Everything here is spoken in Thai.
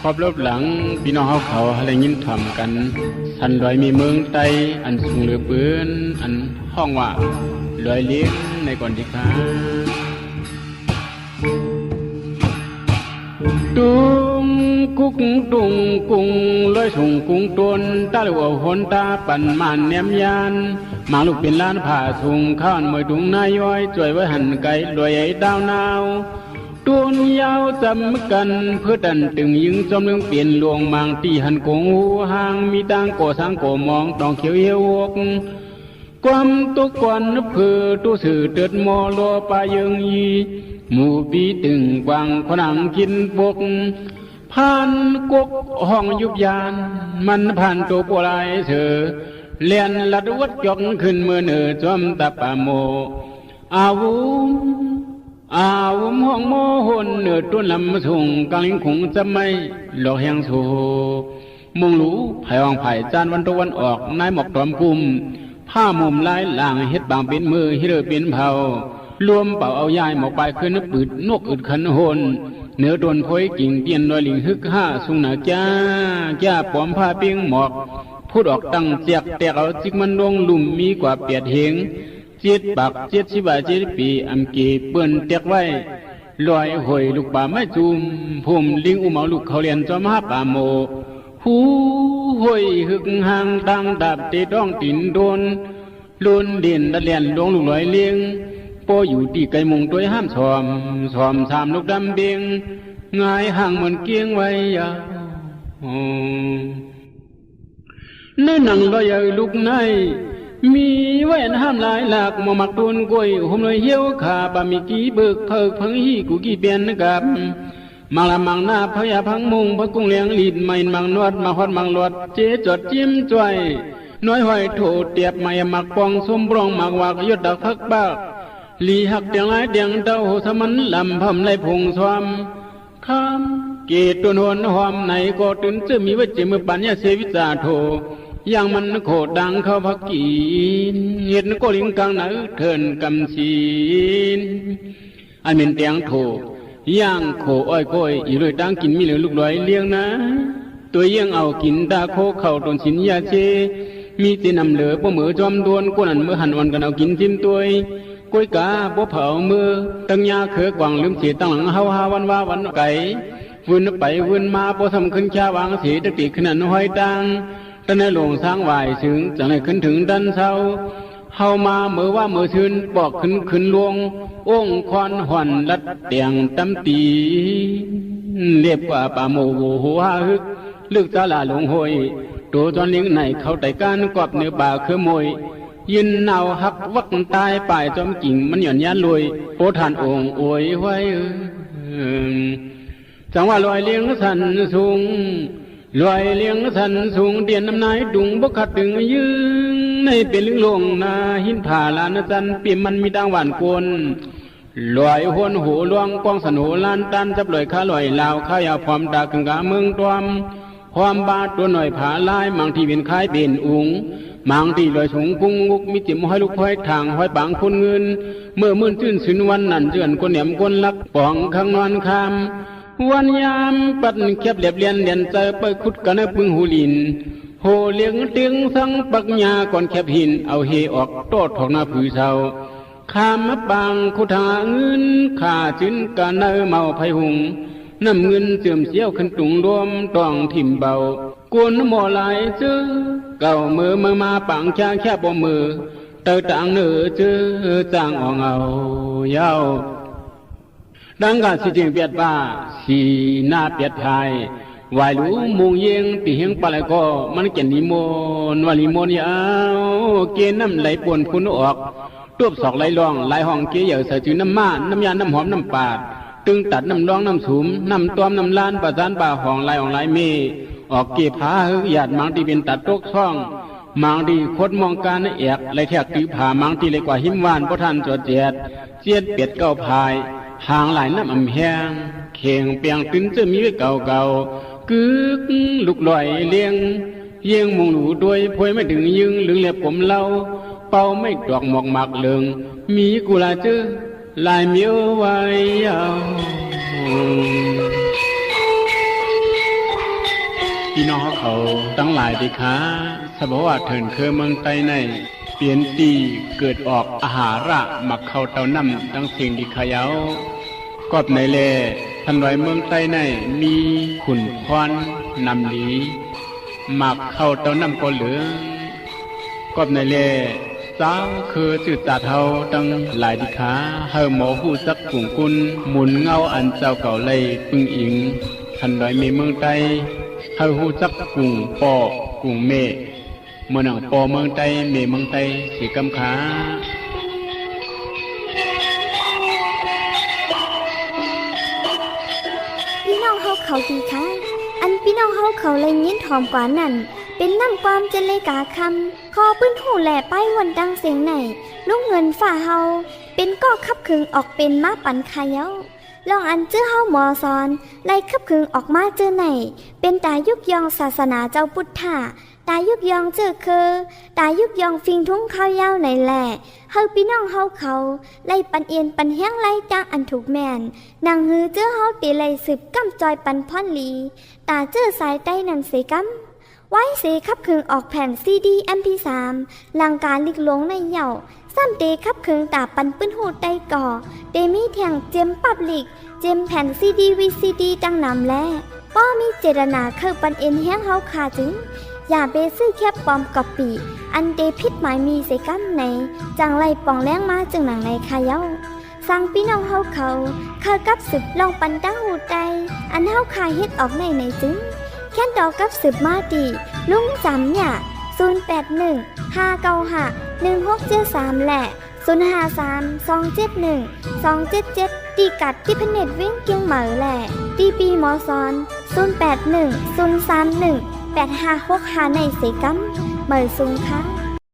ครอบรบหลังพี่น้องเขาเขาอะไรยินถ่อมกันสันลอยมีเมืองไตอันสูงเหลือปืนอันห้องว่าลอยเลี้ยงในก่อนดีครับตุงกุกตุงกุงลอยส่งกุงตนตาลัวหนตาปั่นมานเนียมยานมาลูกเป็นล้านผ่าสูงข้านมวยตุงนายย้อยจ่วยไว้หันไก่ลอยไอ้ดาวนาว ตัวนยาวจำกันเพื่อดันตึงยิงจอมเรื่องเปลี่ยนหลวงมางตีหันโกงหูหางมีตังโกสังโกมองตองเขียวเยวกความตุกวันเพื่อตุสื่อเติดมอลอปายังยีหมู่ปีตึงกวางผนังกินบกผ่านกุกห้องยุบยาน มันผ่านตัวปลายเสือเลียนลัดวัดจกขึ้นเมื่อเนือจอมตาปาโมอาวุ อาวมห้องโมหนเนือต้นลำสงกลางลิงคงจะไม่หลอกแหงโซมงรู้ไผ่วางไผ่จานวันตะวันออกนายหมอกตอมกุมผ้ามุมลายหลางเฮ็ดบางเป็นมือฮิเรเป็นเผารวมเป่าเอายายหมอกไปขึ้นนปืดนกอึดขันโหนเหนื้อตนพอยกิ่งเตียนลอยลิงฮึกห้าสุงหนาจ้าจ้าปลอมผ้าเปียงหมอกพูดออกตั้งเจียกแต่เอาจิกมันลงลุ่มมีกว่าเปียดเหง เจ็ดปากเจ็ดสิบาเจ็ดปีอำเกีเปิ้นเตียกไว้ลอยหอยลูกป่าไม่จุมผมลิงอุมาลูกเขาเรียนจอมหาป่าโมหูหอยหึกหางดังดาบเตต้องตินโดนลุนเด่นตะเลียนลงลูกลอยเลี้ยงปออยู่ตีไก่มงตัวห้ามสอมสอมสามลูกดำเบียงงายห่างเหมือนเกียงไว้ยาวในหนังลอยลูกใน มีแหวนห้ามหลายหลากมามักตุนกล้วยหุมเลยเหี้ยวขาบะมีกีเบิกเพิกเพิงฮีกูกีเปียนกับมังละมังหน้าพยาพังมุงพระกุ้งเลี้ยงลีดไม่มังนวดมาฮอดมังลวดเจจดจิ้มจ้วยน้อยหอยโถเตียบไม่มักปองสมบรองมักวากยดดักพักบ้าลีหักเดียงไรเดียงเต้าสมันลำพำไรพงสวมคำเกตตุนหนหอมไหนก็ตุนจะมีไว้เจมือปัญญาเสวิจาโท อย่างมันโคดังเข้าพักกีนเห็นก็ลิงกลางหนาเทินกำศีนอันเป็นเตียงโถย่างโคอ้อยก้อยอีเลยดังกินมีเหลือลูกลอยเลี้ยงนะตัวเยี่ยงเอากินตาโคเข้าตนสินยาเจมีตีนำเหลือพวกมือจอมดวนกวนอันเมื่อหันวันกันเอากินทิมตัวก้อยกาบ่เผามือ ตั้งยาเขือกวางลืมเสียตั้งหลังเฮาหาวันว่าวันไก่วนไปวนมาบ่ทำขึ้นชาวางเสียตะปีขนาดห้อยตัง ตะในหลวงสร้างไหวถึงจังได้ขึ้นถึงดันเศร้าเฮามาเมื่อว่าเมื่อชื่นบอกขึ้นขึ้นลวงองค์ควันหวันลัดเตียงตำตีเรียบกว่าป่าโมโหหัวฮึกลึกตาลาหลงหอยตัวตอนเลี้ยงในเขาไต่การกอบเนื้อบ่าคือมวยยินเนาหักวักตายป่ายจอมกิ่งมันหย่อนยันลอยโอทานองค์โอยไว้จังว่าลอยเลี้ยงสันสูง ลอยเลี้ยงสันสูงเดียนน้ำนายดุงบกขัดถึงยืงในเป็นลึงลงนาหินผาลานจันเปี่ยมมันมีดังหวานกวนลอยหวนหูลวงกองสนุลานตันจับลอยข้าลอยลาวข้ายาพร้อมดากึงกาเมืองตวมความบาดตัวหน่อยผาลายมังที่เป็นคายเป็นอุงมังที่ลอยสูงกุ้งงุกมีจิมห้อยลูกห้อยทางห้อยบางคนเงิน เมื่อมื่นชื่นสินวันนั่นเจือนคนเหนียมคนลักปองข้างนอนคำ วันยามปัดเข็บเรียบเรียนเรียนเจอไปขุดกันปึงหูลินโหเลี้ยงเตียงสังปักยาก่อนแคบหิน เอาเฮออกโตดทองหน้าผือเศร้าข้ามมาบางคุทาเงินข้าจินกันเนอเมาไผหุงน้ำเงินเสื่อมเสี้ยวขึ้นตุงรวมตองถิ่มเบากวนหมอหลายเจอเก่ามือมามาปังชาแค่บ่มือเตอต่างเนือเจอจางอ่องเอาเย้า ดังกาสิจิงเปียดบ้าสีหน้าเปียดไทยวายรู้มุงเยงตีเฮงปะเลยก็มันเก่นนิมนต์วาลิมนต์ยาวเกณฑ์น้ำไหลปนคุณออกตวบสอกไหลรองไหลห้องเกยเหยอใส่จืน้ำมาน้ำยาน้ำหอมน้ำปาด ตึงตัดน้ำรองน้ำสูมน้ำตอมน้ำลานประสานป่าห้องลายของลายเมออกเก็บผาหึหยาดมังที่เป็นตัดตกช่องมังดีคดมองการเอกไรแทกตือผามังที่เลยกว่าหิมวานพระท่านจดเจ็ดเจียดเปียดเก้าพาย หางหลายน้ำอำแหงเข่งเปียงตึนจะมีไว้เก่าเก่ากึกลุกลอยเลี้ยงเยี่ยงมงหนูด้วยพวยไม่ถึงยึงหรือเล็บผมเล่าเป่าไม่ดอกหมอกหมักเลืองมีกุลาเจอลายเมียวไว้ยาวพี่น้องเขาตั้งหลายดีคะสบว่าเถินเคอเมืองไตใน เปลี่ยนตีเกิดออกอาหาระหมักเข้าเต้าน้ำดังสิ่งดีขยาวกอบในแลทันไว้เมืองไต้ในมีขุนควันนำดีหมักเข้าเต้าน้ำก็เหลืองกอบในเล่สาวคือจืดตาเทาตั้งหลายดิขาเฮอหมอผู้สักกุ่งกุนหมุนเงาอันเจ้าเก่าเลยปึงอิงทันดอยมีเมืองใต้เฮอหูสักกุ่งปอกุ่งเม เมือหนังปอเมืองใต้เมเมืองใต้สีกำขาพี่น้องเฮาเขาดีค่ะ อันพี่น้องเฮาเขาเลยยินถอมกว่านั่น เป็นน้ำความเจเลกาคำคอปื้นหูแหล่ป้ายวันดังเสียงไหนลูกเงินฝ่าเฮาเป็นก็ขับขึงออกเป็นมาปันขายเย้าลองอันเจ้าเฮาหมอซอนไล่ขับขึงออกมาเจอไหนเป็นตายุกยองศาสนาเจ้าพุทธา ตายุกยองเจอคือตายุกยองฟิงทุ่งข้าวยาวไหนแหละเฮาพี่น้องเฮาเขา ไล่ปันเอียนปันแห้งไล่จ้างอันถูกแมนนางฮือเจ้าเฮาตีไล่สืบกำจอยปันพ่อนลี ตาเจ้าสายใต้นันเสกำไว้เสขับคืงออกแผ่นซีดีเอ็มพีสามลังการลิกลงในเหย่าซ้ำเตขับคืงตาปันปื้นหูไตก่อเดมีแทงเจมปับลิก เจมแผ่นซีดีวีซีดีตั้งนำแลป้อมีเจตนาเคือปันเอ็นแห้งเฮาขาจึง อย่าเบซื้อแคบปลอมกอบปีอันเดพิษหมายมีเสกัมในจังไรปองแรงมาจึงหนังในคาเย้าสั่งพี่น้องเฮาเขาเคยกับสืบลองปันตั้งหูใจอันเฮาคายเฮ็ดออกในในจึงแค่นดอกกับสืบมาดีลุงจำเนี่ย081 595 1673แหละ053 271 277ตีกัดที่พนเน็ตวิ่งเกียงเหมอแหละตีปีหมอซอน 081 031 8565ในเสกัมเหมือซุงค่ะ